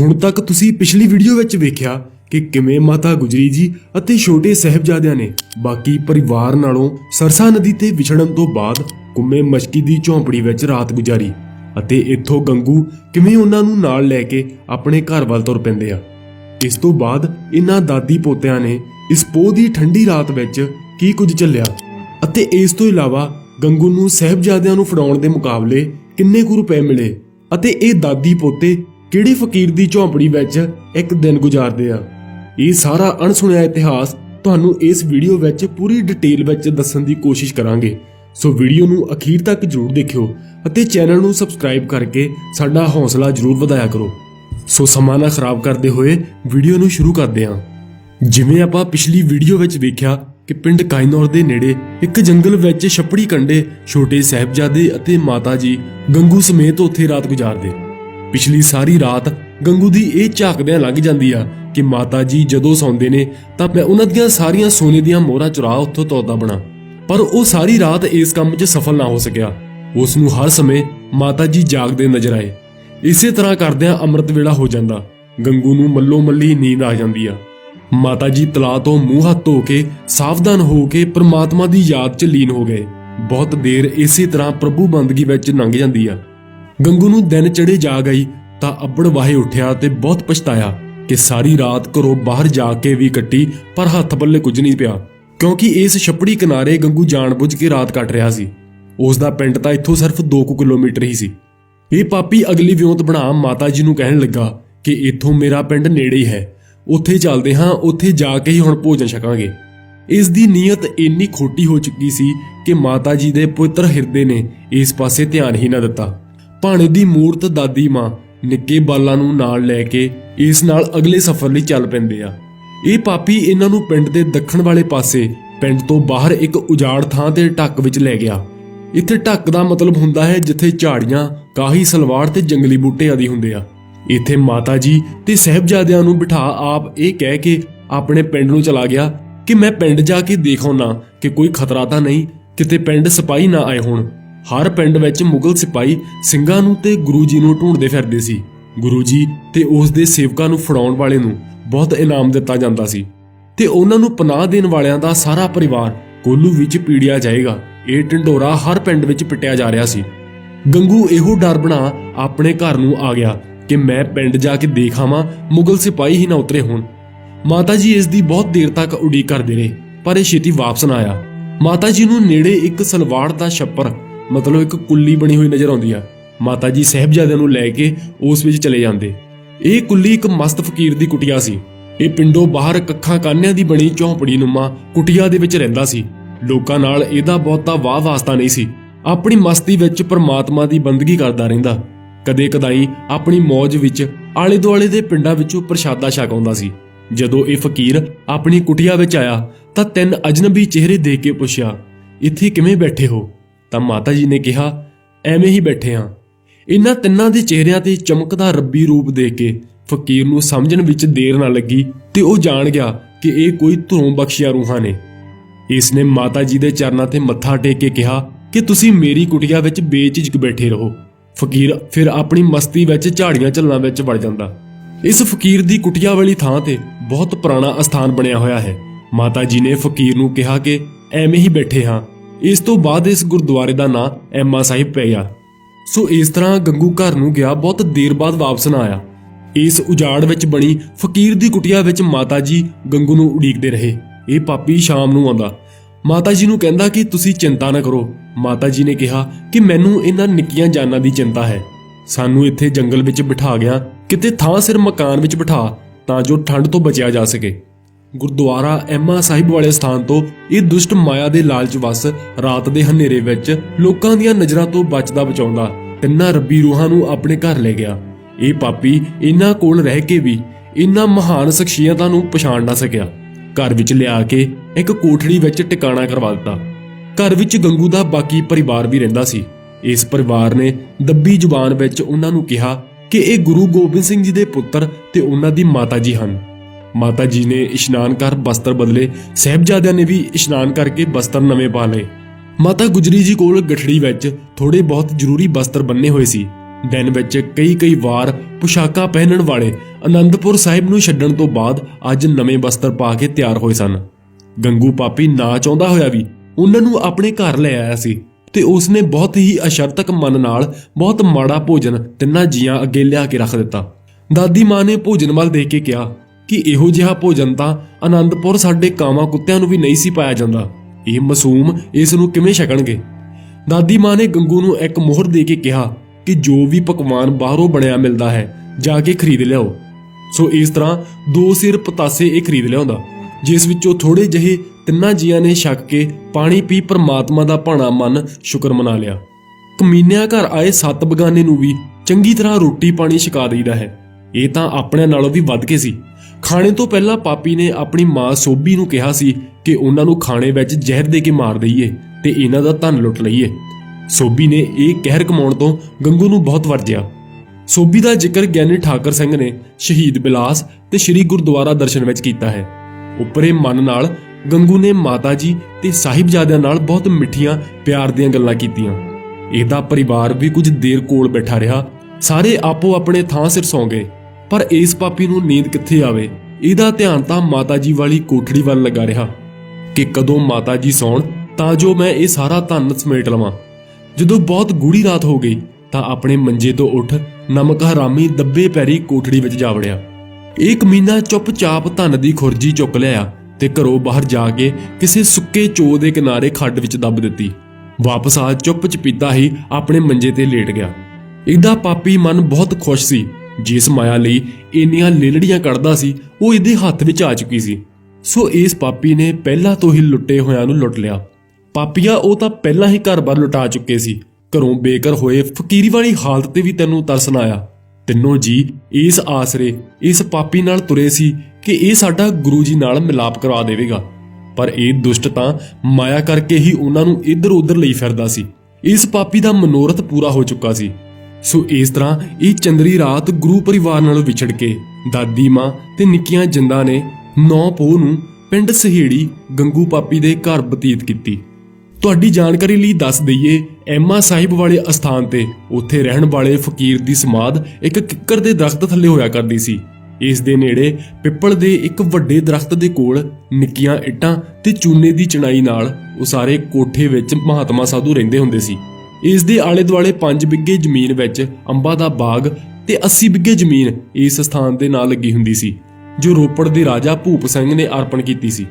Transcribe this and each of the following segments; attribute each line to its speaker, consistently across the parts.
Speaker 1: ਹੁਣ ਤੱਕ ਤੁਸੀਂ ਪਿਛਲੀ ਵੀਡੀਓ ਵਿੱਚ ਵੇਖਿਆ ਕਿ ਕਿਵੇਂ ਮਾਤਾ ਗੁਜਰੀ ਜੀ ਅਤੇ ਛੋਟੇ ਸਹਿਬਜ਼ਾਦਿਆਂ ਨੇ ਬਾਕੀ ਪਰਿਵਾਰ ਨਾਲੋਂ ਸਰਸਾ ਨਦੀ ਤੇ ਵਿਛੜਨ ਤੋਂ ਬਾਅਦ ਕੁੰਮੇ ਮਸ਼ਕੀ ਦੀ ਝੌਂਪੜੀ ਵਿੱਚ ਰਾਤ ਗੁਜ਼ਾਰੀ ਅਤੇ ਇੱਥੋਂ ਗੰਗੂ ਕਿਵੇਂ ਉਹਨਾਂ ਨੂੰ ਨਾਲ ਲੈ ਕੇ ਆਪਣੇ ਘਰ ਵੱਲ ਤੁਰ ਪੈਂਦੇ ਆ। ਇਸ ਤੋਂ ਬਾਅਦ ਇਹਨਾਂ ਦਾਦੀ ਪੋਤਿਆਂ ਨੇ ਇਸ ਪੋਹ ਦੀ ਠੰਡੀ ਰਾਤ ਵਿੱਚ ਕੀ ਕੁਝ ਚੱਲਿਆ ਅਤੇ ਇਸ ਤੋਂ ਇਲਾਵਾ ਗੰਗੂ ਨੂੰ ਸਹਿਬਜ਼ਾਦਿਆਂ ਨੂੰ ਫੜਾਉਣ ਦੇ ਮੁਕਾਬਲੇ ਕਿੰਨੇ ਕੁ ਰੁਪਏ ਮਿਲੇ ਅਤੇ ਇਹ ਦਾਦੀ ਪੋਤੇ ਕਿਹੜੀ ਫਕੀਰ ਦੀ ਝੌਂਪੜੀ ਵਿੱਚ ਇੱਕ ਦਿਨ ਗੁਜ਼ਾਰਦੇ ਆ? ਇਹ ਸਾਰਾ ਅਣਸੁਣਿਆ ਇਤਿਹਾਸ ਤੁਹਾਨੂੰ ਇਸ ਵੀਡੀਓ ਵਿੱਚ ਪੂਰੀ ਡਿਟੇਲ ਵਿੱਚ ਦੱਸਣ ਦੀ ਕੋਸ਼ਿਸ਼ ਕਰਾਂਗੇ। ਸੋ ਵੀਡੀਓ ਨੂੰ ਅਖੀਰ ਤੱਕ ਜਰੂਰ ਦੇਖਿਓ ਅਤੇ ਚੈਨਲ ਨੂੰ ਸਬਸਕ੍ਰਾਈਬ ਕਰਕੇ ਸਾਡਾ ਹੌਸਲਾ ਜਰੂਰ ਵਧਾਇਆ ਕਰੋ। ਸੋ ਸਮਾਂ ਨਾ ਖਰਾਬ ਕਰਦੇ ਹੋਏ ਵੀਡੀਓ ਨੂੰ ਸ਼ੁਰੂ ਕਰਦੇ ਹਾਂ। ਜਿਵੇਂ ਆਪਾਂ ਪਿਛਲੀ ਵੀਡੀਓ ਵਿੱਚ ਵੇਖਿਆ ਕਿ ਪਿੰਡ ਕਾਇਨੌਰ ਦੇ ਨੇੜੇ ਇੱਕ ਜੰਗਲ ਵਿੱਚ ਛੱਪੜੀ ਕੰਡੇ ਛੋਟੇ ਸਹਿਬਜ਼ਾਦੇ ਅਤੇ ਮਾਤਾ ਜੀ ਗੰਗੂ ਸਮੇਤ ਉੱਥੇ ਰਾਤ ਗੁਜ਼ਾਰਦੇ। ਪਿਛਲੀ ਸਾਰੀ ਰਾਤ ਗੰਗੂ ਦੀ ਇਹ ਝਾਕਦਿਆਂ ਲੰਘ ਜਾਂਦੀ ਆ ਕਿ ਮਾਤਾ ਜੀ ਜਦੋਂ ਸੌਂਦੇ ਨੇ ਤਾਂ ਮੈਂ ਉਹਨਾਂ ਦੀਆਂ ਸਾਰੀਆਂ ਸੋਨੇ ਦੀਆਂ ਮੋਹਰਾਂ ਚੁਰਾ ਉੱਥੋਂ ਤੋਦਾ ਬਣਾ। ਪਰ ਉਹ ਸਾਰੀ ਰਾਤ ਇਸ ਕੰਮ 'ਚ ਸਫਲ ਨਾ ਹੋ ਸਕਿਆ। ਉਸ ਨੂੰ ਹਰ ਸਮੇਂ ਮਾਤਾ ਜੀ ਜਾਗਦੇ ਨਜ਼ਰ ਆਏ। ਇਸੇ ਤਰ੍ਹਾਂ ਕਰਦਿਆਂ ਅੰਮ੍ਰਿਤ ਵੇਲਾ ਹੋ ਜਾਂਦਾ। ਗੰਗੂ ਨੂੰ ਮੱਲੋ ਮੱਲੀ ਨੀਂਦ ਆ ਜਾਂਦੀ ਆ। ਮਾਤਾ ਜੀ ਤਲਾ ਤੋਂ ਮੂੰਹ ਹੱਥ ਧੋ ਕੇ ਸਾਵਧਾਨ ਹੋ ਕੇ ਪ੍ਰਮਾਤਮਾ ਦੀ ਯਾਦ 'ਚ ਲੀਨ ਹੋ ਗਏ। ਬਹੁਤ ਦੇਰ ਇਸੇ ਤਰ੍ਹਾਂ ਪ੍ਰਭੂ ਬੰਦਗੀ ਵਿੱਚ ਲੰਘ ਜਾਂਦੀ ਆ। ਗੰਗੂ ਨੂੰ ਦਿਨ ਚੜੇ ਜਾ ਗਈ ਤਾਂ ਅੱਬੜ ਵਾਹੇ ਉੱਠਿਆ ਤੇ ਬਹੁਤ ਪਛਤਾਇਆ ਕਿ ਸਾਰੀ ਰਾਤ ਘਰੋਂ ਬਾਹਰ ਜਾ ਕੇ ਵੀ ਕੱਟੀ, ਪਰ ਹੱਥ ਪੱਲੇ ਕੁਝ ਨਹੀਂ ਪਿਆ। ਕਿਉਂਕਿ ਇਸ ਛੱਪੜੀ ਕਿਨਾਰੇ ਗੰਗੂ ਜਾਣਬੁੱਝ ਕੇ ਰਾਤ ਕੱਟ ਰਿਹਾ ਸੀ। ਉਸ ਦਾ ਪਿੰਡ ਤਾਂ ਇੱਥੋਂ ਸਿਰਫ 2 ਕਿਲੋਮੀਟਰ ਹੀ ਸੀ। ਇਹ ਪਾਪੀ ਅਗਲੀ ਵਿਉਂਤ ਬਣਾ ਮਾਤਾ ਜੀ ਨੂੰ ਕਹਿਣ ਲੱਗਾ ਕਿ ਇੱਥੋਂ ਮੇਰਾ ਪਿੰਡ ਨੇੜੇ ਹੀ ਹੈ। ਉੱਥੇ ਚੱਲਦੇ ਹਾਂ, ਉੱਥੇ ਜਾ ਕੇ ਹੀ ਹੁਣ ਭੋਜਨ ਛਕਾਂਗੇ। ਇਸ ਦੀ ਨੀਅਤ ਇੰਨੀ ਖੋਟੀ ਹੋ ਚੁੱਕੀ ਸੀ ਕਿ ਮਾਤਾ ਜੀ ਦੇ ਪੁੱਤਰ ਹਿਰਦੇ ਨੇ ਇਸ ਪਾਸੇ ਧਿਆਨ ਹੀ ਨਾ ਦਿੱਤਾ। ਭਾਣੇ ਦੀ ਮੂਰਤ ਦਾਦੀ ਮਾਂ ਨਿੱਕੇ ਬਾਲਾਂ ਨੂੰ ਨਾਲ ਲੈ ਕੇ ਇਸ ਨਾਲ ਅਗਲੇ ਸਫ਼ਰ ਲਈ ਚੱਲ ਪੈਂਦੇ ਆ। ਇਹ ਪਾਪੀ ਇਹਨਾਂ ਨੂੰ ਪਿੰਡ ਦੇ ਦੱਖਣ ਵਾਲੇ ਪਾਸੇ, ਪਿੰਡ ਤੋਂ ਬਾਹਰ ਇੱਕ ਉਜਾੜ ਥਾਂ ਤੇ ਢੱਕ ਵਿੱਚ ਲੈ ਗਿਆ। ਇੱਥੇ ਢੱਕ ਦਾ ਮਤਲਬ ਹੁੰਦਾ ਹੈ ਜਿੱਥੇ ਝਾੜੀਆਂ, ਕਾਹੀ, ਸਲਵਾਰ ਤੇ ਜੰਗਲੀ ਬੂਟੇ ਆਦਿ ਹੁੰਦੇ ਆ। ਇੱਥੇ ਮਾਤਾ ਜੀ ਤੇ ਸਹਿਬਜ਼ਾਦਿਆਂ ਨੂੰ ਬਿਠਾ ਆਪ ਇਹ ਕਹਿ ਕੇ ਆਪਣੇ ਪਿੰਡ ਨੂੰ ਚਲਾ ਗਿਆ ਕਿ ਮੈਂ ਪਿੰਡ ਜਾ ਕੇ ਦੇਖਾਉਣਾ ਕਿ ਕੋਈ ਖਤਰਾ ਤਾਂ ਨਹੀਂ, ਕਿਤੇ ਪਿੰਡ ਸਿਪਾਹੀ ਨਾ ਆਏ ਹੋਣ। ਹਰ ਪਿੰਡ ਵਿੱਚ ਮੁਗਲ ਸਿਪਾਹੀ ਸਿੰਘਾਂ ਨੂੰ ਤੇ ਗੁਰੂ ਜੀ ਨੂੰ ਢੂੰਡਦੇ ਫਿਰਦੇ ਸੀ। ਗੁਰੂ ਜੀ ਤੇ ਉਸ ਦੇ ਸੇਵਕਾਂ ਨੂੰ ਫੜਾਉਣ ਵਾਲੇ ਨੂੰ ਬਹੁਤ ਇਨਾਮ ਦਿੱਤਾ ਜਾਂਦਾ ਸੀ। ਤੇ ਉਹਨਾਂ ਨੂੰ ਪਨਾਹ ਦੇਣ ਵਾਲਿਆਂ ਦਾ ਸਾਰਾ ਪਰਿਵਾਰ ਕੋਲੂ ਵਿੱਚ ਪੀੜਿਆ ਜਾਏਗਾ। ਇਹ ਢੰਡੋਰਾ ਹਰ ਪਿੰਡ ਵਿੱਚ ਪਟਿਆ ਜਾ ਰਿਹਾ ਸੀ। ਗੰਗੂ ਇਹੋ ਡਰ ਬਣਾ ਆਪਣੇ ਘਰ ਨੂੰ ਆ ਗਿਆ ਕਿ ਮੈਂ ਪਿੰਡ ਜਾ ਕੇ ਦੇਖਾਵਾਂ, ਮੁਗਲ ਸਿਪਾਹੀ ਹੀ ਨਾ ਉਤਰੇ ਹੋਣ। ਮਾਤਾ ਜੀ ਇਸ ਦੀ ਬਹੁਤ ਦੇਰ ਤੱਕ ਉਡੀਕ ਕਰਦੇ ਰਹੇ, ਪਰ ਇਹ ਛੇਤੀ ਵਾਪਸ ਨਾ ਆਇਆ। ਮਾਤਾ ਜੀ ਨੂੰ ਨੇੜੇ ਇੱਕ ਸਲਵਾੜ ਦਾ ਛੱਪਰ ਮਤਲਬ ਇੱਕ ਕੁੱਲੀ ਬਣੀ ਹੋਈ ਨਜ਼ਰ ਆਉਂਦੀ ਆ। ਮਾਤਾ ਜੀ ਸਹਿਬਜ਼ਾਦਿਆਂ ਨੂੰ ਲੈ ਕੇ ਉਸ ਵਿੱਚ ਚਲੇ ਜਾਂਦੇ। ਇਹ ਕੁੱਲੀ ਇੱਕ ਮਸਤ ਫਕੀਰ ਦੀ ਕੁਟਿਆ ਸੀ। ਇਹ ਪਿੰਡੋਂ ਬਾਹਰ ਕੱਖਾਂ ਕਾਨਿਆਂ ਦੀ ਬਣੀ ਝੌਂਪੜੀ ਨੁਮਾ ਕੁਟਿਆ ਦੇ ਵਿੱਚ ਰਹਿੰਦਾ ਸੀ। ਲੋਕਾਂ ਨਾਲ ਇਹਦਾ ਬਹੁਤਾ ਵਾਹ ਵਾਸਤਾ ਨਹੀਂ ਸੀ। ਆਪਣੀ ਮਸਤੀ ਵਿੱਚ ਪਰਮਾਤਮਾ ਦੀ ਬੰਦਗੀ ਕਰਦਾ ਰਹਿੰਦਾ। ਕਦੇ ਕਦਾਈ ਆਪਣੀ ਮੌਜ ਵਿੱਚ ਆਲੇ ਦੁਆਲੇ ਦੇ ਪਿੰਡਾਂ ਵਿੱਚੋਂ ਪ੍ਰਸ਼ਾਦਾ ਛਕਾਉਂਦਾ ਸੀ। ਜਦੋਂ ਇਹ ਫਕੀਰ ਆਪਣੀ ਕੁਟਿਆ ਵਿੱਚ ਆਇਆ ਤਾਂ ਤਿੰਨ ਅਜਨਬੀ ਚਿਹਰੇ ਦੇਖ ਕੇ ਪੁੱਛਿਆ, ਇੱਥੇ ਕਿਵੇਂ ਬੈਠੇ ਹੋ? ਤਾਂ ਮਾਤਾ ਜੀ ਨੇ ਕਿਹਾ, ਐਵੇਂ ਹੀ ਬੈਠੇ ਹਾਂ ਇਹਨਾਂ ਤਿੰਨਾਂ ਦੇ ਚਿਹਰਿਆਂ ਤੇ ਚਮਕਦਾ ਰੱਬੀ ਰੂਪ ਦੇਖ ਕੇ ਫਕੀਰ ਨੂੰ ਸਮਝਣ ਵਿੱਚ ਦੇਰ ਨਾ ਲੱਗੀ ਤੇ ਉਹ ਜਾਣ ਗਿਆ ਕਿ ਇਹ ਕੋਈ ਧਰੋਂ ਬਖਸ਼ਿਆ ਰੂਹਾਂ ਨੇ। ਇਸ ਨੇ ਮਾਤਾ ਜੀ ਦੇ ਚਰਨਾਂ ਤੇ ਮੱਥਾ ਟੇਕ ਕੇ ਕਿਹਾ, ਕਿ ਤੁਸੀਂ ਮੇਰੀ ਕੁਟਿਆ ਵਿੱਚ ਬੇਚਿਜਕ ਬੈਠੇ ਰਹੋ। ਫਕੀਰ ਫਿਰ ਆਪਣੀ ਮਸਤੀ ਵਿੱਚ ਝਾੜੀਆਂ ਝੱਲਾਂ ਵਿੱਚ ਵੜ ਜਾਂਦਾ। ਇਸ ਫਕੀਰ ਦੀ ਕੁਟਿਆ ਵਾਲੀ ਥਾਂ ਤੇ ਬਹੁਤ ਪੁਰਾਣਾ ਅਸਥਾਨ ਬਣਿਆ ਹੋਇਆ ਹੈ। ਮਾਤਾ ਜੀ ਨੇ ਫਕੀਰ ਨੂੰ ਕਿਹਾ ਕਿ, ਐਵੇਂ ਹੀ ਬੈਠੇ ਹਾਂ ਇਸ ਤੋਂ ਬਾਅਦ ਇਸ ਗੁਰਦੁਆਰੇ ਦਾ ਨਾਂ ਐਮਾ ਸਾਹਿਬ ਪੈ ਗਿਆ। ਸੋ ਇਸ ਤਰ੍ਹਾਂ ਗੰਗੂ ਘਰ ਨੂੰ ਗਿਆ, ਬਹੁਤ ਦੇਰ ਬਾਅਦ ਵਾਪਸ ਨਾ ਆਇਆ। ਇਸ ਉਜਾੜ ਵਿੱਚ ਬਣੀ ਫਕੀਰ ਦੀ ਕੁਟਿਆ ਵਿੱਚ ਮਾਤਾ ਜੀ ਗੰਗੂ ਨੂੰ ਉਡੀਕਦੇ ਰਹੇ। ਇਹ ਪਾਪੀ ਸ਼ਾਮ ਨੂੰ ਆਉਂਦਾ। ਮਾਤਾ ਜੀ ਨੂੰ ਕਹਿੰਦਾ ਕਿ ਤੁਸੀਂ ਚਿੰਤਾ ਨਾ ਕਰੋ। ਮਾਤਾ ਜੀ ਨੇ ਕਿਹਾ ਕਿ ਮੈਨੂੰ ਇਹਨਾਂ ਨਿੱਕੀਆਂ ਜਾਨਾਂ ਦੀ ਚਿੰਤਾ ਹੈ। ਸਾਨੂੰ ਇੱਥੇ ਜੰਗਲ ਵਿੱਚ ਬਿਠਾ ਗਿਆ। ਕਿਤੇ ਥਾਂ ਸਿਰ ਮਕਾਨ ਵਿੱਚ ਬਿਠਾ ਤਾਂ ਜੋ ਠੰਡ ਤੋਂ ਬਚਿਆ ਜਾ ਸਕੇ। ਗੁਰਦੁਆਰਾ ਐਮਾ ਸਾਹਿਬ ਵਾਲੇ ਸਥਾਨ ਤੋਂ ਇਹ ਦੁਸ਼ਟ ਮਾਇਆ ਦੇ ਲਾਲਚ ਵਸ ਰਾਤ ਦੇ ਹਨੇਰੇ ਵਿੱਚ ਲੋਕਾਂ ਦੀਆਂ ਨਜ਼ਰਾਂ ਤੋਂ ਬਚਦਾ ਬਚਾਉਂਦਾ ਤਿੰਨਾਂ ਰੱਬੀ ਰੂਹਾਂ ਨੂੰ ਆਪਣੇ ਘਰ ਲੈ ਗਿਆ। ਇਹ ਪਾਪੀ ਇਹਨਾਂ ਕੋਲ ਰਹਿ ਕੇ ਵੀ ਇਹਨਾਂ ਮਹਾਨ ਸ਼ਖਸੀਅਤਾਂ ਨੂੰ ਪਛਾਣ ਨਾ ਸਕਿਆ। ਘਰ ਵਿੱਚ ਲਿਆ ਕੇ ਇੱਕ ਕੋਠੜੀ ਵਿੱਚ ਟਿਕਾਣਾ ਕਰਵਾ ਦਿੱਤਾ। ਘਰ ਵਿੱਚ ਗੰਗੂ ਦਾ ਬਾਕੀ ਪਰਿਵਾਰ ਵੀ ਰਹਿੰਦਾ ਸੀ। ਇਸ ਪਰਿਵਾਰ ਨੇ ਦੱਬੀ ਜ਼ੁਬਾਨ ਵਿੱਚ ਉਹਨਾਂ ਨੂੰ ਕਿਹਾ ਕਿ ਇਹ ਗੁਰੂ ਗੋਬਿੰਦ ਸਿੰਘ ਜੀ ਦੇ ਪੁੱਤਰ ਤੇ ਉਹਨਾਂ ਦੀ ਮਾਤਾ ਜੀ ਹਨ। ਮਾਤਾ ਜੀ ਨੇ ਇਸ਼ਨਾਨ ਕਰ ਬਸਤਰ ਬਦਲੇ, ਸਹਿਬਜ਼ਾਦਿਆਂ ਨੇ ਵੀ ਇਸ਼ਨਾਨ ਕਰਕੇ ਬਸਤਰ ਨਵੇਂ ਪਾ ਲਏ। ਮਾਤਾ ਗੁਜਰੀ ਜੀ ਕੋਲ ਗਠੜੀ ਵਿੱਚ ਥੋੜੇ ਬਹੁਤ ਜ਼ਰੂਰੀ ਬਸਤਰ ਬੰਨੇ ਹੋਏ ਸੀ। ਦਿਨ ਵਿੱਚ ਕਈ ਕਈ ਵਾਰ ਪੁਸ਼ਾਕਾਂ ਪਹਿਨਣ ਵਾਲੇ ਆਨੰਦਪੁਰ ਸਾਹਿਬ ਨੂੰ ਛੱਡਣ ਤੋਂ ਬਾਅਦ ਅੱਜ ਨਵੇਂ ਬਸਤਰ ਪਾ ਕੇ ਤਿਆਰ ਹੋਏ ਸਨ। ਗੰਗੂ ਪਾਪੀ ਨਾ ਚਾਹੁੰਦਾ ਹੋਇਆ ਵੀ ਉਹਨਾਂ ਨੂੰ ਆਪਣੇ ਘਰ ਲੈ ਆਇਆ ਸੀ ਤੇ ਉਸਨੇ ਬਹੁਤ ਹੀ ਅਸ਼ਰਤਕ ਮਨ ਨਾਲ ਬਹੁਤ ਮਾੜਾ ਭੋਜਨ ਤਿੰਨਾਂ ਜੀਆਂ ਅੱਗੇ ਲਿਆ ਕੇ ਰੱਖ ਦਿੱਤਾ। ਦਾਦੀ ਮਾਂ ਨੇ ਭੋਜਨ ਵੱਲ ਦੇਖ ਕੇ ਕਿਹਾ ਕਿ ਇਹੋ ਜਿਹਾ ਭੋਜਨ ਤਾਂ ਆਨੰਦਪੁਰ ਸਾਡੇ ਕਾਵਾਂ ਕੁੱਤਿਆਂ ਨੂੰ ਵੀ ਨਹੀਂ ਸੀ ਪਾਇਆ ਜਾਂਦਾ। ਇਹ ਮਾਸੂਮ ਇਸ ਨੂੰ ਕਿਵੇਂ ਛਕਣਗੇ? ਦਾਦੀ ਮਾਂ ਨੇ ਗੰਗੂ ਨੂੰ ਇੱਕ ਮੋਹਰ ਦੇ ਕੇ ਕਿਹਾ ਕਿ ਜੋ ਵੀ ਪਕਵਾਨ ਬਾਹਰੋਂ ਬਣਿਆ ਮਿਲਦਾ ਹੈ, ਜਾ ਕੇ ਖਰੀਦ ਲਿਆਓ। ਸੋ ਇਸ ਤਰ੍ਹਾਂ ਦੋ ਸਿਰ ਪਤਾਸੇ ਇਹ ਖਰੀਦ ਲਿਆਉਂਦਾ, ਜਿਸ ਵਿੱਚੋਂ ਥੋੜੇ ਜਿਹੇ ਤਿੰਨਾਂ ਜੀਆਂ ਨੇ ਛਕ ਕੇ ਪਾਣੀ ਪੀ ਪਰਮਾਤਮਾ ਦਾ ਭਾਣਾ ਮਨ ਸ਼ੁਕਰ ਮਨਾ ਲਿਆ। ਕਮੀਨਿਆਂ ਘਰ ਆਏ ਸੱਤ ਬਗਾਨੇ ਨੂੰ ਵੀ ਚੰਗੀ ਤਰ੍ਹਾਂ ਰੋਟੀ ਪਾਣੀ ਛਕਾ ਦਈਦਾ ਹੈ। ਇਹ ਤਾਂ ਆਪਣਿਆਂ ਨਾਲੋਂ ਵੀ ਵੱਧ ਕੇ ਸੀ। ਖਾਣੇ ਤੋਂ ਪਹਿਲਾਂ ਪਾਪੀ ਨੇ ਆਪਣੀ ਮਾਂ ਸੋਭੀ ਨੂੰ ਕਿਹਾ ਸੀ ਕਿ ਉਹਨਾਂ ਨੂੰ ਖਾਣੇ ਵਿੱਚ ਜ਼ਹਿਰ ਦੇ ਕੇ ਮਾਰ ਦਈਏ ਤੇ ਇਹਨਾਂ ਦਾ ਧਨ ਲੁੱਟ ਲਈਏ। ਸੋਭੀ ਨੇ ਇਹ ਕਹਿਰ ਕਮਾਉਣ ਤੋਂ ਗੰਗੂ ਨੂੰ ਬਹੁਤ ਵਰਜਿਆ। ਸੋਭੀ ਦਾ ਜ਼ਿਕਰ ਗਿਆਨੀ ਠਾਕਰ ਸਿੰਘ ਨੇ ਸ਼ਹੀਦ ਬਿਲਾਸ ਤੇ ਸ੍ਰੀ ਗੁਰਦੁਆਰਾ ਦਰਸ਼ਨ ਵਿੱਚ ਕੀਤਾ ਹੈ। ਉੱਪਰੇ ਮਨ ਨਾਲ ਗੰਗੂ ਨੇ ਮਾਤਾ ਜੀ ਤੇ ਸਾਹਿਬਜ਼ਾਦਿਆਂ ਨਾਲ ਬਹੁਤ ਮਿੱਠੀਆਂ, ਪਿਆਰ ਦੀਆਂ ਗੱਲਾਂ ਕੀਤੀਆਂ। ਇਹਦਾ ਪਰਿਵਾਰ ਵੀ ਕੁਝ ਦੇਰ ਕੋਲ ਬੈਠਾ ਰਿਹਾ। ਸਾਰੇ ਆਪੋ ਆਪਣੇ ਥਾਂ ਸਿਰ ਸੌਂ ਗਏ। ਪਰ ਇਸ ਪਾਪੀ ਨੂੰ ਨੀਂਦ ਕਿੱਥੇ ਆਵੇ? ਇਹਦਾ ਧਿਆਨ ਤਾਂ ਮਾਤਾ ਜੀ ਵਾਲੀ ਕੋਠੜੀ ਵੱਲ ਲੱਗਾ ਰਿਹਾ। ਕਿ ਕਦੋਂ ਮਾਤਾ ਜੀ ਸੌਣ, ਤਾਂ ਜੋ ਮੈਂ ਇਹ ਸਾਰਾ ਧਨ ਸਮੇਟ ਲਵਾਂ। ਜਦੋਂ ਬਹੁਤ ਗੂੜੀ ਰਾਤ ਹੋ ਗਈ, ਤਾਂ ਆਪਣੇ ਮੰਜੇ ਤੋਂ ਉੱਠ ਨਮਕ ਹਰਾਮੀ ਦੱਬੇ ਪੈਰੀ ਕੋਠੜੀ ਵਿੱਚ ਜਾ ਵੜਿਆ। ਇਹ ਕਮੀਨਾ ਚੁੱਪਚਾਪ ਧਨ ਦੀ ਖੁਰਜੀ ਚੁੱਕ ਲਿਆ ਤੇ ਘਰੋਂ ਬਾਹਰ ਜਾ ਕੇ ਕਿਸੇ ਸੁੱਕੇ ਚੋ ਦੇ ਕਿਨਾਰੇ ਖੱਡ ਵਿੱਚ ਦੱਬ ਦਿੱਤੀ। ਵਾਪਸ ਆ ਚੁੱਪ ਚਪੀਤਾ ਹੀ ਆਪਣੇ ਮੰਜੇ ਤੇ ਲੇਟ ਗਿਆ। ਇਹਦਾ ਪਾਪੀ ਮਨ ਬਹੁਤ ਖੁਸ਼ ਸੀ। ਜਿਸ ਮਾਇਆ ਲਈ ਇੰਨੀਆਂ ਲੇਲੜੀਆਂ ਕੱਢਦਾ ਸੀ, ਉਹ ਇਹਦੇ ਹੱਥ ਵਿੱਚ ਆ ਚੁੱਕੀ ਸੀ। ਸੋ ਇਸ ਪਾਪੀ ਨੇ ਪਹਿਲਾਂ ਤੋਂ ਹੀ ਲੁੱਟੇ ਹੋਇਆਂ ਨੂੰ ਲੁੱਟ ਲਿਆ। ਪਾਪੀਆ ਉਹ ਤਾਂ ਪਹਿਲਾਂ ਹੀ ਘਰ-ਬਾਰ ਲੁਟਾ ਚੁੱਕੇ ਸੀ। ਘਰੋਂ ਬੇਕਰ ਹੋਏ ਫਕੀਰੀ ਵਾਲੀ ਹਾਲਤ ਤੇ ਵੀ ਤੈਨੂੰ ਤਰਸ ਨਾ ਆਇਆ। ਤਿੰਨੋਂ ਜੀ ਇਸ ਆਸਰੇ, ਇਸ ਪਾਪੀ ਨਾਲ ਤੁਰੇ ਸੀ ਕਿ ਇਹ ਸਾਡਾ ਗੁਰੂ ਜੀ ਨਾਲ ਮਿਲਾਪ ਕਰਵਾ ਦੇਵੇਗਾ। ਪਰ ਇਹ ਦੁਸ਼ਟ ਤਾਂ ਮਾਇਆ ਕਰਕੇ ਹੀ ਉਹਨਾਂ ਨੂੰ ਇੱਧਰ-ਉੱਧਰ ਲਈ ਫਿਰਦਾ ਸੀ। ਇਸ ਪਾਪੀ ਦਾ ਮਨੋਰਥ ਪੂਰਾ ਹੋ ਚੁੱਕਾ ਸੀ। ਸੋ ਇਸ ਤਰ੍ਹਾਂ ਇਹ ਚੰਦਰੀ ਰਾਤ ਗੁਰੂ ਪਰਿਵਾਰ ਨਾਲੋਂ ਵਿਛੜ ਕੇ, ਦਾਦੀ ਮਾਂ ਤੇ ਨਿੱਕੀਆਂ ਜਿੰਦਾਂ ਨੇ 9 ਪੋਹ ਨੂੰ ਪਿੰਡ ਸਹੇੜੀ ਗੰਗੂ ਪਾਪੀ ਦੇ ਘਰ ਬਤੀਤ ਕੀਤੀ। ਤੁਹਾਡੀ ਜਾਣਕਾਰੀ ਲਈ ਦੱਸ ਦਈਏ, ਐਮਾ ਸਾਹਿਬ ਵਾਲੇ ਅਸਥਾਨ ਤੇ ਉੱਥੇ ਰਹਿਣ ਵਾਲੇ ਫਕੀਰ ਦੀ ਸਮਾਧ ਇੱਕ ਕਿੱਕਰ ਦੇ ਦਰਖਤ ਥੱਲੇ ਹੋਇਆ ਕਰਦੀ ਸੀ। ਇਸ ਦੇ ਨੇੜੇ ਪਿੱਪਲ ਦੇ ਇੱਕ ਵੱਡੇ ਦਰਖਤ ਦੇ ਕੋਲ ਨਿੱਕੀਆਂ ਇੱਟਾਂ ਤੇ ਚੂਨੇ ਦੀ ਚਣਾਈ ਨਾਲ ਉਸਾਰੇ ਕੋਠੇ ਵਿੱਚ ਮਹਾਤਮਾ ਸਾਧੂ ਰਹਿੰਦੇ ਹੁੰਦੇ ਸੀ। ਇਸ ਦੇ ਆਲੇ ਦੁਆਲੇ 5 ਬਿੱਗੇ ਜ਼ਮੀਨ ਵਿੱਚ ਅੰਬਾਂ ਦਾ ਬਾਗ ਤੇ 80 ਬਿੱਗੇ ਜ਼ਮੀਨ ਇਸ ਸਥਾਨ ਦੇ ਨਾਲ ਲੱਗੀ ਹੁੰਦੀ ਸੀ, ਜੋ ਰੋਪੜ ਦੇ ਰਾਜਾ ਭੂਪ ਸਿੰਘ ਨੇ ਅਰਪਣ ਕੀਤੀ ਸੀ।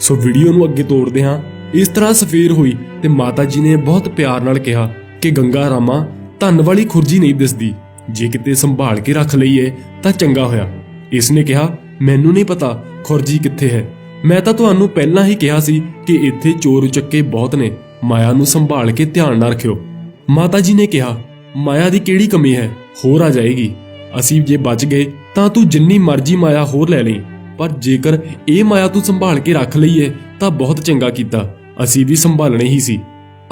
Speaker 1: ਸੋ ਵੀਡੀਓ ਨੂੰ ਅੱਗੇ ਤੋੜਦੇ ਹਾਂ। ਇਸ ਤਰ੍ਹਾਂ ਸਫੇਰ ਹੋਈ ਤੇ ਮਾਤਾ ਜੀ ਨੇ ਬਹੁਤ ਪਿਆਰ ਨਾਲ ਕਿਹਾ ਕਿ ਗੰਗਾ ਰਾਮਾ ਧਨ ਵਾਲੀ ਖੁਰਜੀ ਨਹੀਂ ਦਿਸਦੀ। ਜੇ ਕਿਤੇ ਸੰਭਾਲ ਕੇ ਰੱਖ ਲਈਏ ਤਾਂ ਚੰਗਾ ਹੋਇਆ। ਇਸ ਨੇ ਕਿਹਾ, ਮੈਨੂੰ ਨਹੀਂ ਪਤਾ ਖੁਰਜੀ ਕਿੱਥੇ ਹੈ। ਮੈਂ ਤਾਂ ਤੁਹਾਨੂੰ ਪਹਿਲਾਂ ਹੀ ਕਿਹਾ ਸੀ ਕਿ ਇੱਥੇ ਚੋਰ ਚੱਕੇ ਬਹੁਤ ਨੇ। ਮਾਇਆ ਨੂੰ ਸੰਭਾਲ ਕੇ ਧਿਆਨ ਨਾਲ ਰੱਖਿਓ। ਮਾਤਾ ਜੀ ਨੇ ਕਿਹਾ, ਮਾਇਆ ਦੀ ਕਿਹੜੀ ਕਮੀ ਹੈ? ਹੋਰ ਆ ਜਾਏਗੀ। ਅਸੀਂ ਜੇ ਬਚ ਗਏ, ਤਾਂ ਤੂੰ ਜਿੰਨੀ ਮਰਜ਼ੀ ਮਾਇਆ ਹੋਰ ਲੈ ਲਈ। ਪਰ ਜੇਕਰ ਇਹ ਮਾਇਆ ਤੂੰ ਸੰਭਾਲ ਕੇ ਰੱਖ ਲਈਏ ਤਾਂ ਬਹੁਤ ਚੰਗਾ ਕੀਤਾ। ਅਸੀਂ ਵੀ ਸੰਭਾਲਣੀ ਹੀ ਸੀ।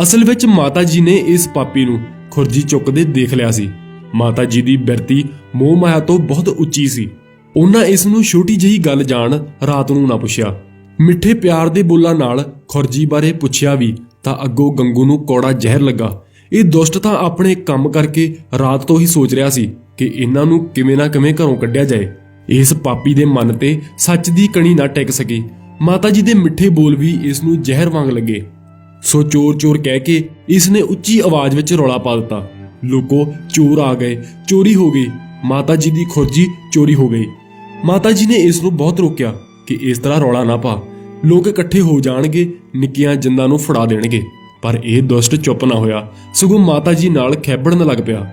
Speaker 1: ਅਸਲ ਵਿੱਚ ਮਾਤਾ ਜੀ ਨੇ ਇਸ ਪਾਪੀ ਨੂੰ ਖੁਰਜੀ ਚੁੱਕਦੇ ਦੇਖ ਲਿਆ ਸੀ। ਮਾਤਾ ਜੀ ਦੀ ਬਿਰਤੀ ਮੋਹ ਮਾਇਆ ਤੋਂ ਬਹੁਤ ਉੱਚੀ ਸੀ। ਉਹਨਾਂ ਇਸ ਨੂੰ ਛੋਟੀ ਜਿਹੀ ਗੱਲ ਜਾਣ ਰਾਤ ਨੂੰ ਨਾ ਪੁੱਛਿਆ। ਮਿੱਠੇ ਪਿਆਰ ਦੇ ਬੋਲਾਂ ਨਾਲ ਖੁਰਜੀ ਬਾਰੇ ਪੁੱਛਿਆ ਵੀ ਤਾਂ ਅੱਗੋਂ ਗੰਗੂ ਨੂੰ ਕੌੜਾ ਜ਼ਹਿਰ ਲੱਗਾ। ਇਹ ਦੁਸ਼ਟ ਤਾਂ ਆਪਣੇ ਕੰਮ ਕਰਕੇ ਰਾਤ ਤੋਂ ਹੀ ਸੋਚ ਰਿਹਾ ਸੀ ਕਿ ਇਹਨਾਂ ਨੂੰ ਕਿਵੇਂ ਨਾ ਕਿਵੇਂ ਘਰੋਂ ਕੱਢਿਆ ਜਾਏ। ਇਸ ਪਾਪੀ ਦੇ ਮਨ ਤੇ ਸੱਚ ਦੀ ਕਣੀ ਨਾ ਟਿਕ ਸਕੀ। ਮਾਤਾ ਜੀ ਦੇ ਮਿੱਠੇ ਬੋਲ ਵੀ ਇਸ ਨੂੰ ਜ਼ਹਿਰ ਵਾਂਗ ਲੱਗੇ। ਸੋ ਚੋਰ ਚੋਰ ਕਹਿ ਕੇ ਇਸ ਨੇ ਉੱਚੀ ਆਵਾਜ਼ ਵਿੱਚ ਰੌਲਾ ਪਾ ਦਿੱਤਾ। ਲੋਕੋ, ਚੋਰ ਆ ਗਏ, ਚੋਰੀ ਹੋ ਗਈ। ਮਾਤਾ ਜੀ ਦੀ ਖੁਰਜੀ ਚੋਰੀ ਹੋ ਗਈ। ਮਾਤਾ ਜੀ ਨੇ ਇਸ ਨੂੰ ਬਹੁਤ ਰੋਕਿਆ ਕਿ ਇਸ ਤਰ੍ਹਾਂ ਰੌਲਾ ਨਾ ਪਾ। ਲੋਕ ਇਕੱਠੇ ਹੋ ਜਾਣਗੇ ਨਿੱਕੀਆਂ ਜਿੰਦਾਂ ਨੂੰ ਫੜਾ ਦੇਣਗੇ। ਪਰ ਇਹ ਦੁਸ਼ਟ ਚੁੱਪ ਨਾ ਹੋਇਆ। ਸਗੋਂ ਮਾਤਾ ਜੀ ਨਾਲ ਖੈਬੜਨ ਲੱਗ ਪਿਆ।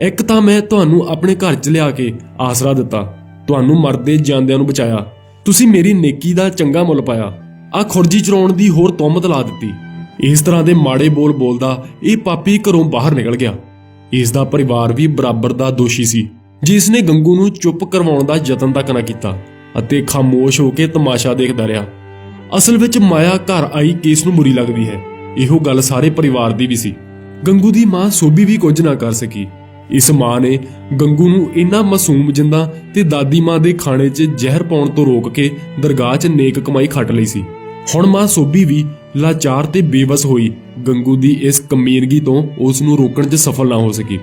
Speaker 1: ਇੱਕ ਤਾਂ ਮੈਂ ਤੁਹਾਨੂੰ ਆਪਣੇ ਘਰ 'ਚ ਲਿਆ ਕੇ ਆਸਰਾ ਦਿੱਤਾ। ਤੁਹਾਨੂੰ ਮਰਦੇ ਜਾਂਦਿਆਂ ਨੂੰ ਬਚਾਇਆ। ਤੁਸੀਂ ਮੇਰੀ ਨੇਕੀ ਦਾ ਚੰਗਾ ਮੁੱਲ ਪਾਇਆ। ਆ ਖੁਰਜੀ ਚਰਾਉਣ ਦੀ ਹੋਰ ਤੁਹਮਤ ਲਾ ਦਿੱਤੀ। ਇਸ ਤਰ੍ਹਾਂ ਦੇ ਮਾੜੇ ਬੋਲ ਬੋਲਦਾ ਇਹ ਪਾਪੀ ਘਰੋਂ ਬਾਹਰ ਨਿਕਲ ਗਿਆ। ਇਸ ਦਾ ਪਰਿਵਾਰ ਵੀ ਬਰਾਬਰ ਦਾ ਦੋਸ਼ੀ ਸੀ। ਜਿਸ ਨੇ ਗੰਗੂ ਨੂੰ ਚੁੱਪ ਕਰਵਾਉਣ ਦਾ ਯਤਨ ਤੱਕ ਨਾ ਕੀਤਾ ਅਤੇ ਖਾਮੋਸ਼ ਹੋ ਕੇ ਤਮਾਸ਼ਾ ਦੇਖਦਾ ਰਿਹਾ। ਅਸਲ ਵਿੱਚ ਮਾਇਆ ਘਰ ਆਈ ਕੇਸ ਨੂੰ ਬੁਰੀ ਲੱਗਦੀ ਹੈ। ਇਹੋ ਗੱਲ ਸਾਰੇ ਪਰਿਵਾਰ ਦੀ ਵੀ ਸੀ। ਗੰਗੂ ਦੀ ਮਾਂ ਸੋਭੀ ਵੀ ਕੁਝ ਨਾ ਕਰ ਸਕੀ। ਇਸ ਮਾਂ ਨੇ ਗੰਗੂ ਨੂੰ ਇੰਨਾ ਮਾਸੂਮ ਜਿੰਦਾ ਤੇ ਦਾਦੀ ਮਾਂ ਦੇ ਖਾਣੇ 'ਚ ਜ਼ਹਿਰ ਪਾਉਣ ਤੋਂ ਰੋਕ ਕੇ ਦਰਗਾਹ 'ਚ ਨੇਕ ਕਮਾਈ ਖੱਟ ਲਈ ਸੀ। ਹੁਣ ਮਾਂ ਸੋਭੀ ਵੀ ਲਾਚਾਰ ਤੇ ਬੇਵਸ ਹੋਈ। ਗੰਗੂ ਦੀ ਇਸ ਕਮੀਰਗੀ ਤੋਂ ਉਸ ਨੂੰ ਰੋਕਣ 'ਚ ਸਫਲ ਨਾ ਹੋ ਸਕੀ।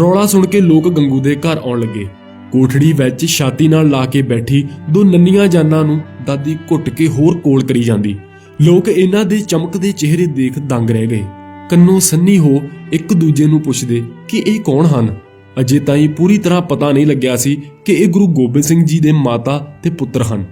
Speaker 1: ਰੌਲਾ ਸੁਣ ਕੇ ਲੋਕ ਗੰਗੂ ਦੇ ਘਰ ਆਉਣ ਲੱਗੇ। ਕੋਠੜੀ ਵਿੱਚ ਛਾਤੀ ਨਾਲ ਲਾ ਕੇ ਬੈਠੀ ਦੋ ਨੰਨੀਆਂ ਜਾਨਾਂ ਨੂੰ ਦਾਦੀ ਘੁੱਟ ਕੇ ਹੋਰ ਕੋਲ ਕਰੀ ਜਾਂਦੀ। ਲੋਕ ਇਹਨਾਂ ਦੇ ਚਮਕਦੇ ਚਿਹਰੇ ਦੇਖ ਦੰਗ ਰਹਿ ਗਏ। ਕੰਨੋ ਸੰਨੀ ਹੋ ਇੱਕ ਦੂਜੇ ਨੂੰ ਪੁੱਛਦੇ ਕਿ ਇਹ ਕੌਣ ਹਨ? ਅਜੇ ਤਾਈਂ ਪੂਰੀ ਤਰ੍ਹਾਂ ਪਤਾ ਨਹੀਂ ਲੱਗਿਆ ਸੀ ਕਿ ਇਹ ਗੁਰੂ ਗੋਬਿੰਦ ਸਿੰਘ ਜੀ ਦੇ ਮਾਤਾ ਤੇ ਪੁੱਤਰ ਹਨ।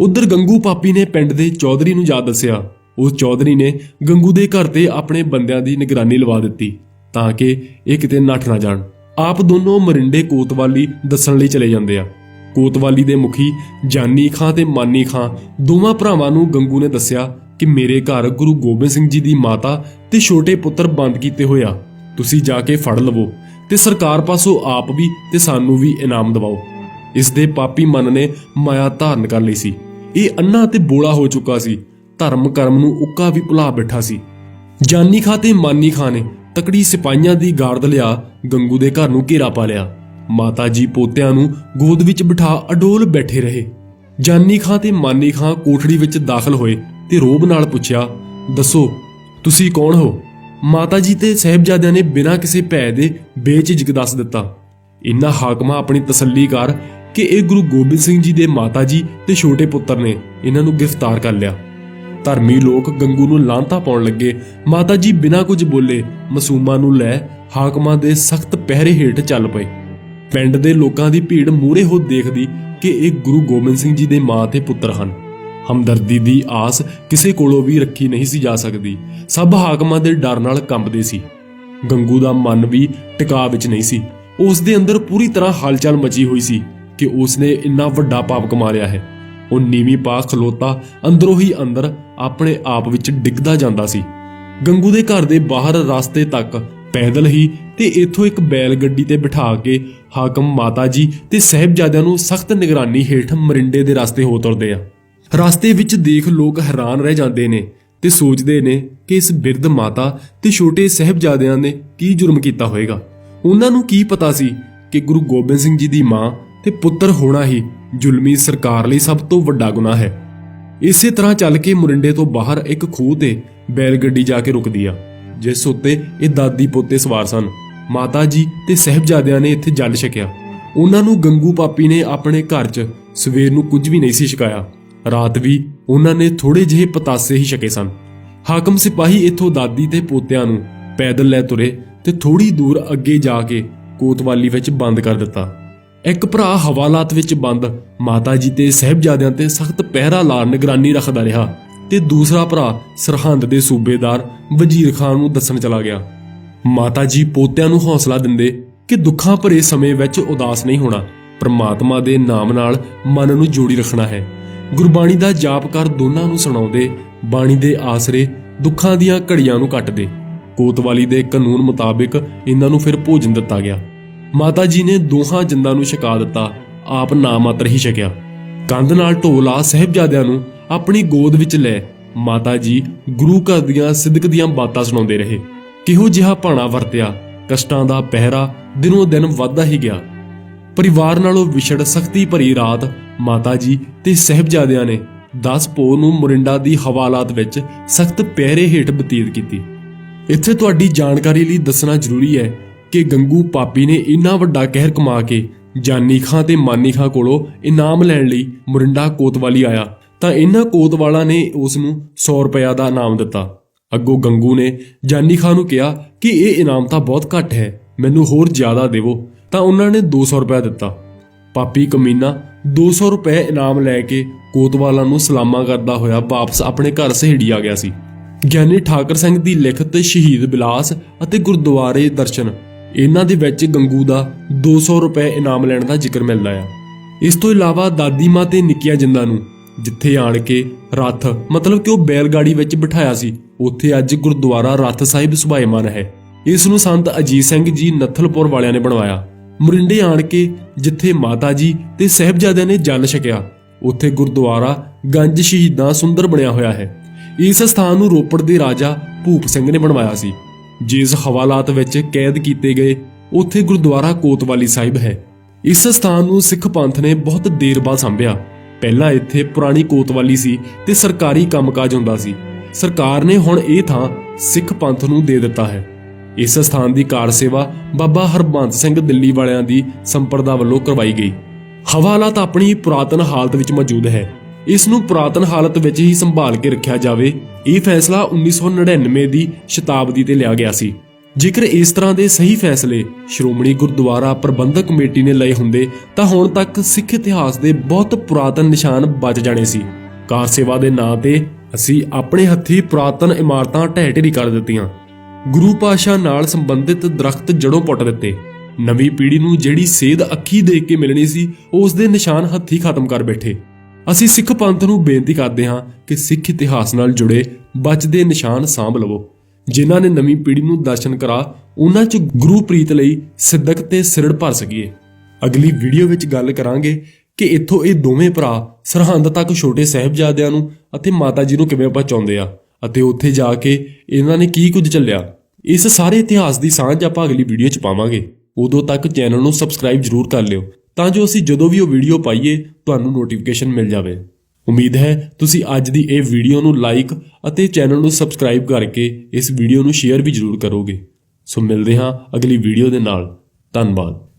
Speaker 1: ਉਧਰ ਗੰਗੂ ਪਾਪੀ ਨੇ ਪਿੰਡ ਦੇ ਚੌਧਰੀ ਨੂੰ ਜਾ ਦੱਸਿਆ। ਉਸ ਚੌਧਰੀ ਨੇ ਗੰਗੂ ਦੇ ਘਰ ਤੇ ਆਪਣੇ ਬੰਦਿਆਂ ਦੀ ਨਿਗਰਾਨੀ ਲਵਾ ਦਿੱਤੀ ਤਾਂ ਕਿ ਇਹ ਕਿਤੇ ਨੱਠ ਨਾ ਜਾਣ। ਆਪ ਦੋਨੋਂ ਮਰਿੰਡੇ ਕੋਤਵਾਲੀ ਦੱਸਣ ਲਈ ਚਲੇ ਜਾਂਦੇ ਆ। ਕੋਤਵਾਲੀ ਦੇ ਮੁਖੀ ਜਾਨੀ ਖਾਂ ਤੇ ਮਾਨੀ ਖਾਂ ਦੋਵਾਂ ਭਰਾਵਾਂ ਨੂੰ ਗੰਗੂ ਨੇ ਦੱਸਿਆ ਕਿ ਮੇਰੇ ਘਰ ਗੁਰੂ ਗੋਬਿੰਦ ਸਿੰਘ ਜੀ ਦੀ ਮਾਤਾ ਤੇ ਛੋਟੇ ਪੁੱਤਰ ਬੰਦ ਕੀਤੇ ਹੋਇਆ ਤੁਸੀਂ ਜਾ ਕੇ ਫੜ ਲਵੋ ਤੇ ਸਰਕਾਰ ਪਾਸੋਂ ਆਪ ਵੀ ਤੇ ਸਾਨੂੰ ਵੀ ਇਨਾਮ ਦਿਵਾਓ। ਇਸ ਦੇ ਪਾਪੀ ਮਨ ਨੇ ਮਾਇਆ ਧਾਰਨ ਕਰ ਲਈ ਸੀ। ਇਹ ਅੰਨਾ ਤੇ ਬੋਲਾ ਹੋ ਚੁੱਕਾ ਸੀ। ਧਰਮ ਕਰਮ ਨੂੰ ਉੱਕਾ ਵੀ ਭੁਲਾ ਬੈਠਾ ਸੀ। ਜਾਨੀ ਖਾਂ ਤੇ ਮਾਨੀ ਖਾਂ ਨੇ ਤਕੜੀ ਸਿਪਾਹੀਆਂ ਦੀ ਗਾਰਦ ਲਿਆ, ਗੰਗੂ ਦੇ ਘਰ ਨੂੰ ਘੇਰਾ ਪਾ ਲਿਆ। ਮਾਤਾ ਜੀ ਪੋਤਿਆਂ ਨੂੰ ਗੋਦ ਵਿੱਚ ਬਿਠਾ ਅਡੋਲ ਬੈਠੇ ਰਹੇ। ਜਾਨੀ ਖਾਂ ਤੇ ਮਾਨੀ ਖਾਂ ਕੋਠੜੀ ਵਿੱਚ ਦਾਖਲ ਹੋਏ ਤੇ ਰੋਬ ਨਾਲ ਪੁੱਛਿਆ, ਦੱਸੋ, ਤੁਸੀਂ ਕੌਣ ਹੋ? ਮਾਤਾ ਜੀ ਤੇ ਸਹਿਬਜ਼ਾਦਿਆਂ ਨੇ ਬਿਨਾਂ ਕਿਸੇ ਭੈ ਦੇ ਬੇਝਿਜਕ ਦੱਸ ਦਿੱਤਾ। ਇਨ੍ਹਾਂ ਹਾਕਮਾਂ ਆਪਣੀ ਤਸੱਲੀ ਕਰ ਕਿ ਇਹ ਗੁਰੂ ਗੋਬਿੰਦ ਸਿੰਘ ਜੀ ਦੇ ਮਾਤਾ ਜੀ ਤੇ ਛੋਟੇ ਪੁੱਤਰ ਨੇ ਇਹਨਾਂ ਨੂੰ ਗ੍ਰਿਫਤਾਰ ਕਰ ਲਿਆ। ਧਰਮੀ ਲੋਕ ਗੰਗੂ ਨੂੰ ਲਾਂਤਾ ਪਾਉਣ ਲੱਗੇ। ਮਾਤਾ ਜੀ ਬਿਨਾਂ ਕੁਝ ਬੋਲੇ ਮਾਸੂਮਾਂ ਨੂੰ ਲੈ ਹਾਕਮਾਂ ਦੇ ਸਖਤ ਪਹਿਰੇ ਹੇਠ ਚੱਲ ਪਏ। ਪਿੰਡ ਦੇ ਲੋਕਾਂ ਦੀ ਭੀੜ ਮੂਰੇ ਹੋ ਦੇਖਦੀ ਕਿ ਇਹ ਗੁਰੂ ਗੋਬਿੰਦ ਸਿੰਘ ਜੀ ਦੇ ਮਾਂ ਤੇ ਪੁੱਤਰ ਹਨ। ਹਮਦਰਦੀ ਦੀ ਆਸ ਕਿਸੇ ਕੋਲੋਂ ਵੀ ਰੱਖੀ ਨਹੀਂ ਸੀ ਜਾ ਸਕਦੀ। ਸਭ ਹਾਕਮਾਂ ਦੇ ਡਰ ਨਾਲ ਕੰਬਦੇ ਸੀ। ਗੰਗੂ ਦਾ ਮਨ ਵੀ ਟਿਕਾ ਵਿੱਚ ਨਹੀਂ ਸੀ। ਉਸ ਦੇ ਅੰਦਰ ਪੂਰੀ ਤਰ੍ਹਾਂ ਹਲਚਲ ਮਚੀ ਹੋਈ ਸੀ ਕਿ ਉਸ ਨੇ ਇੰਨਾ ਵੱਡਾ ਪਾਪ ਕਮਾ ਲਿਆ ਹੈ। ਉਹ ਨੀਵੀਂ ਪਾ ਖਲੋਤਾ ਅੰਦਰੋਂ ਹੀ ਅੰਦਰ ਆਪਣੇ ਆਪ ਵਿੱਚ ਡਿੱਗਦਾ ਜਾਂਦਾ ਸੀ। ਗੰਗੂ ਦੇ ਘਰ ਦੇ ਬਾਹਰ ਰਸਤੇ ਤੱਕ ਪੈਦਲ ਹੀ ਤੇ ਇੱਥੋਂ ਇੱਕ ਬੈਲ ਗੱਡੀ ਤੇ ਬਿਠਾ ਕੇ ਹਾਕਮ ਮਾਤਾ ਜੀ ਤੇ ਸਹਿਬਜ਼ਾਦਿਆਂ ਨੂੰ ਸਖਤ ਨਿਗਰਾਨੀ ਹੇਠ ਮਰਿੰਡੇ ਦੇ ਰਸਤੇ ਹੋ ਤੁਰਦੇ ਆ। ਰਸਤੇ ਵਿੱਚ ਦੇਖ ਲੋਕ ਹੈਰਾਨ ਰਹਿ ਜਾਂਦੇ ਨੇ ਤੇ ਸੋਚਦੇ ਨੇ ਕਿ ਇਸ ਬਿਰਧ ਮਾਤਾ ਤੇ ਛੋਟੇ ਸਹਿਬਜ਼ਾਦਿਆਂ ਨੇ ਕੀ ਜੁਰਮ ਕੀਤਾ ਹੋਵੇਗਾ। ਉਹਨਾਂ ਨੂੰ ਕੀ ਪਤਾ ਸੀ ਕਿ ਗੁਰੂ ਗੋਬਿੰਦ ਸਿੰਘ ਜੀ ਦੀ ਮਾਂ ਤੇ ਪੁੱਤਰ ਹੋਣਾ ਹੀ ਜ਼ੁਲਮੀ ਸਰਕਾਰ ਲਈ ਸਭ ਤੋਂ ਵੱਡਾ ਗੁਨਾਹ ਹੈ। ਇਸੇ ਤਰ੍ਹਾਂ ਚੱਲ ਕੇ ਮੁਰਿੰਡੇ ਤੋਂ ਬਾਹਰ ਇੱਕ ਖੂਹ ਤੇ ਬੈਲ ਗੱਡੀ ਜਾ ਕੇ ਰੁਕਦੀ ਆ, ਜਿਸ ਉੱਤੇ ਇਹ ਦਾਦੀ ਪੋਤੇ ਸਵਾਰ ਸਨ। ਮਾਤਾ ਜੀ ਤੇ ਸਹਿਬਜ਼ਾਦਿਆਂ ਨੇ ਇੱਥੇ ਜਲ ਛਕਿਆ। ਉਹਨਾਂ ਨੂੰ ਗੰਗੂ ਪਾਪੀ ਨੇ ਆਪਣੇ ਘਰ 'ਚ ਸਵੇਰ ਨੂੰ ਕੁਝ ਵੀ ਨਹੀਂ ਸੀ ਛਕਾਇਆ। ਰਾਤ ਵੀ ਉਹਨਾਂ ਨੇ ਥੋੜੇ ਜਿਹੇ ਪਤਾਸੇ ਹੀ ਛਕੇ ਸਨ। ਹਾਕਮ ਸਿਪਾਹੀ ਇੱਥੋਂ ਦਾਦੀ ਤੇ ਪੋਤਿਆਂ ਨੂੰ ਪੈਦਲ ਲੈ ਤੁਰੇ ਤੇ ਥੋੜੀ ਦੂਰ ਅੱਗੇ ਜਾ ਕੇ ਕੋਤਵਾਲੀ ਵਿੱਚ ਬੰਦ ਕਰ ਦਿੱਤਾ। ਇੱਕ ਭਰਾ ਹਵਾਲਾਤ ਵਿੱਚ ਬੰਦ, ਮਾਤਾ ਜੀ ਤੇ ਸਹਿਬਜ਼ਾਦਿਆਂ ਤੇ ਸਖਤ ਪਹਿਰਾ ਲਾ ਨਿਗਰਾਨੀ ਰੱਖਦਾ ਰਿਹਾ ਤੇ ਦੂਸਰਾ ਭਰਾ ਸਰਹੰਦ ਦੇ ਸੂਬੇਦਾਰ ਵਜ਼ੀਰ ਖਾਨ ਨੂੰ ਦੱਸਣ ਚਲਾ ਗਿਆ। ਮਾਤਾ ਜੀ ਪੋਤਿਆਂ ਨੂੰ ਹੌਸਲਾ ਦਿੰਦੇ ਕਿ ਦੁੱਖਾਂ ਭਰੇ ਸਮੇਂ ਵਿੱਚ ਉਦਾਸ ਨਹੀਂ ਹੋਣਾ, ਪ੍ਰਮਾਤਮਾ ਦੇ ਨਾਮ ਨਾਲ ਮਨ ਨੂੰ ਜੋੜੀ ਰੱਖਣਾ ਹੈ। ਗੁਰਬਾਣੀ ਦਾ ਜਾਪ ਕਰ ਦੋਨਾਂ ਨੂੰ ਸੁਣਾਉਂਦੇ, ਬਾਣੀ ਦੇ ਆਸਰੇ ਦੁੱਖਾਂ ਦੀਆਂ ਘੜੀਆਂ ਨੂੰ ਕੱਟਦੇ। ਕੋਤਵਾਲੀ ਦੇ ਕਾਨੂੰਨ ਮੁਤਾਬਿਕ ਇਹਨਾਂ ਨੂੰ ਫਿਰ ਭੋਜਨ ਦਿੱਤਾ ਗਿਆ। ਮਾਤਾ ਜੀ ਨੇ ਦੋਹਾਂ ਜਿੰਦਾਂ ਨੂੰ ਛਕਾ ਦਿੱਤਾ। ਆਪ ਨਾ ਮਾਤਰ ਹੀ ਛਕਿਆ। ਕੰਧ ਨਾਲ ਢੋਲਾ ਸਹਿਬਜ਼ਾਦਿਆਂ ਨੂੰ ਆਪਣੀ ਗੋਦ ਵਿੱਚ ਲੈ ਮਾਤਾ ਜੀ ਗੁਰੂ ਘਰ ਦੀਆਂ ਸਿੱਧਕ ਦੀਆਂ ਬਾਤਾਂ ਸੁਣਾਉਂਦੇ ਰਹੇ। ਕਿਹੋ ਜਿਹਾ ਭਾਣਾ ਵਰਤਿਆ, ਕਸ਼ਟਾਂ ਦਾ ਪਹਿਰਾ ਦਿਨੋਂ ਦਿਨ ਵੱਧਦਾ ਹੀ ਗਿਆ। ਪਰਿਵਾਰ ਨਾਲੋਂ ਵਿਛੜ ਸਖਤੀ ਭਰੀ ਰਾਤ ਮਾਤਾ ਜੀ ਤੇ ਸਹਿਬਜ਼ਾਦਿਆਂ ਨੇ 10 ਪੋ ਨੂੰ ਮੋਰਿੰਡਾ ਦੀ ਹਵਾਲਾਤ ਵਿੱਚ ਸਖਤ ਪਹਿਰੇ ਹੇਠ ਬਤੀਤ ਕੀਤੀ। ਇੱਥੇ ਤੁਹਾਡੀ ਜਾਣਕਾਰੀ ਲਈ ਦੱਸਣਾ ਜ਼ਰੂਰੀ ਹੈ ਕਿ ਗੰਗੂ ਪਾਪੀ ਨੇ ਇੰਨਾ ਵੱਡਾ ਕਹਿਰ ਕਮਾ ਕੇ ਜਾਨੀ ਖਾਂ ਤੇ ਮਾਨੀ ਖਾਂ ਕੋਲੋਂ ਇਨਾਮ ਲੈਣ ਲਈ ਮੁਰਿੰਡਾ ਕੋਤਵਾਲੀ ਆਇਆ, ਤਾਂ ਇਹਨਾਂ ਕੋਤਵਾਲਾ ਨੇ ਉਸ ਨੂੰ 100 ਰੁਪਇਆ ਦਾ ਇਨਾਮ ਦਿੱਤਾ। ਅੱਗੋਂ ਗੰਗੂ ਨੇ ਜਾਨੀ ਖਾਂ ਨੂੰ ਕਿਹਾ ਕਿ ਇਹ ਇਨਾਮ ਤਾਂ ਬਹੁਤ ਘੱਟ ਹੈ, ਮੈਨੂੰ ਹੋਰ ਜ਼ਿਆਦਾ ਦੇਵੋ, ਤਾਂ ਉਹਨਾਂ ਨੇ 200 ਰੁਪਇਆ ਦਿੱਤਾ। ਪਾਪੀ ਕਮੀਨਾ 200 ਰੁਪਏ ਇਨਾਮ ਲੈ ਕੇ ਕੋਤਵਾਲਾ ਨੂੰ ਸਲਾਮਾਂ ਕਰਦਾ ਹੋਇਆ ਵਾਪਸ ਆਪਣੇ ਘਰ ਸਹੇੜੀ ਆ ਗਿਆ ਸੀ। ਗਿਆਨੀ ਠਾਕਰ ਸਿੰਘ ਦੀ ਲਿਖਤ ਸ਼ਹੀਦ ਬਿਲਾਸ ਅਤੇ ਗੁਰਦੁਆਰੇ ਦਰਸ਼ਨ ਇਹਨਾਂ ਦੇ ਵਿੱਚ ਗੰਗੂ ਦਾ 200 ਰੁਪਏ ਇਨਾਮ ਲੈਣ ਦਾ ਜ਼ਿਕਰ ਮਿਲਦਾ ਆ। ਇਸ ਤੋਂ ਇਲਾਵਾ ਦਾਦੀ ਮਾਂ ਤੇ ਨਿੱਕੀਆਂ ਜਿੰਦਾਂ ਨੂੰ, ਜਿੱਥੇ ਆਣ ਕੇ ਰੱਥ, ਮਤਲਬ ਕਿ ਉਹ ਬੈਲ ਗਾੜੀ ਵਿੱਚ ਬਿਠਾਇਆ ਸੀ, ਉੱਥੇ ਅੱਜ ਗੁਰਦੁਆਰਾ ਰੱਥ ਸਾਹਿਬ ਸੁਭਾਇਮਾਨ ਹੈ। ਇਸ ਨੂੰ ਸੰਤ ਅਜੀਤ ਸਿੰਘ ਜੀ ਨੱਥਲਪੁਰ ਵਾਲਿਆਂ ਨੇ ਬਣਵਾਇਆ। ਮੁਰਿੰਡੇ ਆਣ ਕੇ ਜਿੱਥੇ ਮਾਤਾ ਜੀ ਤੇ ਸਹਿਬਜ਼ਾਦਿਆਂ ਨੇ ਜਲ ਛਕਿਆ, ਉੱਥੇ ਗੁਰਦੁਆਰਾ ਗੰਜ ਸ਼ਹੀਦਾਂ ਸੁੰਦਰ ਬਣਿਆ ਹੋਇਆ ਹੈ। ਇਸ ਸਥਾਨ ਨੂੰ ਰੋਪੜ ਦੇ ਰਾਜਾ ਭੂਪ ਸਿੰਘ ਨੇ ਬਣਵਾਇਆ ਸੀ। ਜਿਸ ਹਵਾਲਾਤ ਵਿੱਚ ਕੈਦ ਕੀਤੇ ਗਏ, ਉੱਥੇ ਗੁਰਦੁਆਰਾ ਕੋਤਵਾਲੀ ਸਾਹਿਬ ਹੈ। ਇਸ ਸਥਾਨ ਨੂੰ ਸਿੱਖ ਪੰਥ ਨੇ ਬਹੁਤ ਦੇਰ ਬਾਅਦ ਸੰਭਿਆ। ਪਹਿਲਾਂ ਇੱਥੇ ਪੁਰਾਣੀ ਕੋਤਵਾਲੀ ਸੀ ਤੇ ਸਰਕਾਰੀ ਕੰਮਕਾਜ ਹੁੰਦਾ ਸੀ। ਸਰਕਾਰ ਨੇ ਹੁਣ ਇਹ ਥਾਂ ਸਿੱਖ ਪੰਥ ਨੂੰ ਦੇ ਦਿੱਤਾ ਹੈ। ਇਸ ਸਥਾਨ ਦੀ ਕਾਰ ਸੇਵਾ ਬਾਬਾ ਹਰਬੰਤ ਸਿੰਘ ਦਿੱਲੀ ਵਾਲਿਆਂ ਦੀ ਸੰਪਰਦਾ ਵੱਲੋਂ ਕਰਵਾਈ ਗਈ। ਹਵਾਲਾਤ ਆਪਣੀ ਪੁਰਾਤਨ ਹਾਲਤ ਵਿੱਚ ਮੌਜੂਦ ਹੈ। ਇਸ ਨੂੰ ਪੁਰਾਤਨ ਹਾਲਤ ਵਿੱਚ ਹੀ ਸੰਭਾਲ ਕੇ ਰੱਖਿਆ ਜਾਵੇ ਇਹ ਫੈਸਲਾ 1999 ਦੀ ਸ਼ਤਾਬਦੀ ਤੇ ਲਿਆ ਗਿਆ ਸੀ। ਜੇਕਰ ਇਸ ਤਰ੍ਹਾਂ ਦੇ ਸਹੀ ਫੈਸਲੇ ਸ਼੍ਰੋਮਣੀ ਗੁਰਦੁਆਰਾ ਪ੍ਰਬੰਧਕ ਕਮੇਟੀ ਨੇ ਲਏ ਹੁੰਦੇ, ਤਾਂ ਹੁਣ ਤੱਕ ਸਿੱਖ ਇਤਿਹਾਸ ਦੇ ਬਹੁਤ ਪੁਰਾਤਨ ਨਿਸ਼ਾਨ ਬਚ ਜਾਣੇ ਸੀ। ਕਾਰ ਸੇਵਾ ਦੇ ਨਾਂ ਤੇ ਅਸੀਂ ਆਪਣੇ ਹੱਥੀ ਪੁਰਾਤਨ ਇਮਾਰਤਾਂ ਢਹਿ ਢੇਰੀ ਕਰ ਦਿੱਤੀਆਂ। ਗੁਰੂ ਪਾਸ਼ਾ ਨਾਲ ਸੰਬੰਧਿਤ ਦਰਖਤ ਜੜੋਂ ਪੁੱਟ ਦਿੱਤੇ। ਨਵੀਂ ਪੀੜ੍ਹੀ ਨੂੰ ਜਿਹੜੀ ਸੇਧ ਅੱਖੀ ਦੇਖ ਕੇ ਮਿਲਣੀ ਸੀ, ਉਸ ਦੇ ਨਿਸ਼ਾਨ ਹੱਥੀ ਖਤਮ ਕਰ ਬੈਠੇ। ਅਸੀਂ ਸਿੱਖ ਪੰਥ ਨੂੰ ਬੇਨਤੀ ਕਰਦੇ ਹਾਂ ਕਿ ਸਿੱਖ ਇਤਿਹਾਸ ਨਾਲ ਜੁੜੇ ਬਚਦੇ ਨਿਸ਼ਾਨ ਸਾਂਭ ਲਵੋ। ਜਿਨ੍ਹਾਂ ਨੇ ਨਵੀਂ ਪੀੜ੍ਹੀ ਨੂੰ ਦਰਸ਼ਨ ਕਰਾ, ਉਹਨਾਂ 'ਚ ਗੁਰੂ ਪ੍ਰੀਤ ਲਈ ਸਿੱਧਕ ਤੇ ਸਿਰੜ ਭਰ ਸਕੀਏ। ਅਗਲੀ ਵੀਡੀਓ ਵਿੱਚ ਗੱਲ ਕਰਾਂਗੇ ਕਿ ਇੱਥੋਂ ਇਹ ਦੋਵੇਂ ਭਰਾ ਸਰਹੰਦ ਤੱਕ ਛੋਟੇ ਸਾਹਿਬਜ਼ਾਦਿਆਂ ਨੂੰ ਅਤੇ ਮਾਤਾ ਜੀ ਨੂੰ ਕਿਵੇਂ ਪਹੁੰਚਾਉਂਦੇ ਆ ਅਤੇ ਉੱਥੇ ਜਾ ਕੇ ਇਹਨਾਂ ਨੇ ਕੀ ਕੁਝ ਚੱਲਿਆ। ਇਸ ਸਾਰੇ ਇਤਿਹਾਸ ਦੀ ਸਾਂਝ ਆਪਾਂ ਅਗਲੀ ਵੀਡੀਓ 'ਚ ਪਾਵਾਂਗੇ। ਉਦੋਂ ਤੱਕ ਚੈਨਲ ਨੂੰ ਸਬਸਕ੍ਰਾਈਬ ਜ਼ਰੂਰ ਕਰ ਲਿਓ। ਤਾਂ ਜੋ ਅਸੀਂ ਜਦੋਂ ਵੀ ਉਹ ਵੀਡੀਓ ਪਾਈਏ, ਤੁਹਾਨੂੰ ਨੋਟੀਫਿਕੇਸ਼ਨ ਮਿਲ ਜਾਵੇ। ਉਮੀਦ ਹੈ ਤੁਸੀਂ ਅੱਜ ਦੀ ਇਹ ਵੀਡੀਓ ਨੂੰ ਲਾਈਕ ਅਤੇ ਚੈਨਲ ਨੂੰ ਸਬਸਕ੍ਰਾਈਬ ਕਰਕੇ ਇਸ ਵੀਡੀਓ ਨੂੰ ਸ਼ੇਅਰ ਵੀ ਜ਼ਰੂਰ ਕਰੋਗੇ। ਸੋ ਮਿਲਦੇ ਹਾਂ ਅਗਲੀ ਵੀਡੀਓ ਦੇ ਨਾਲ। ਧੰਨਵਾਦ।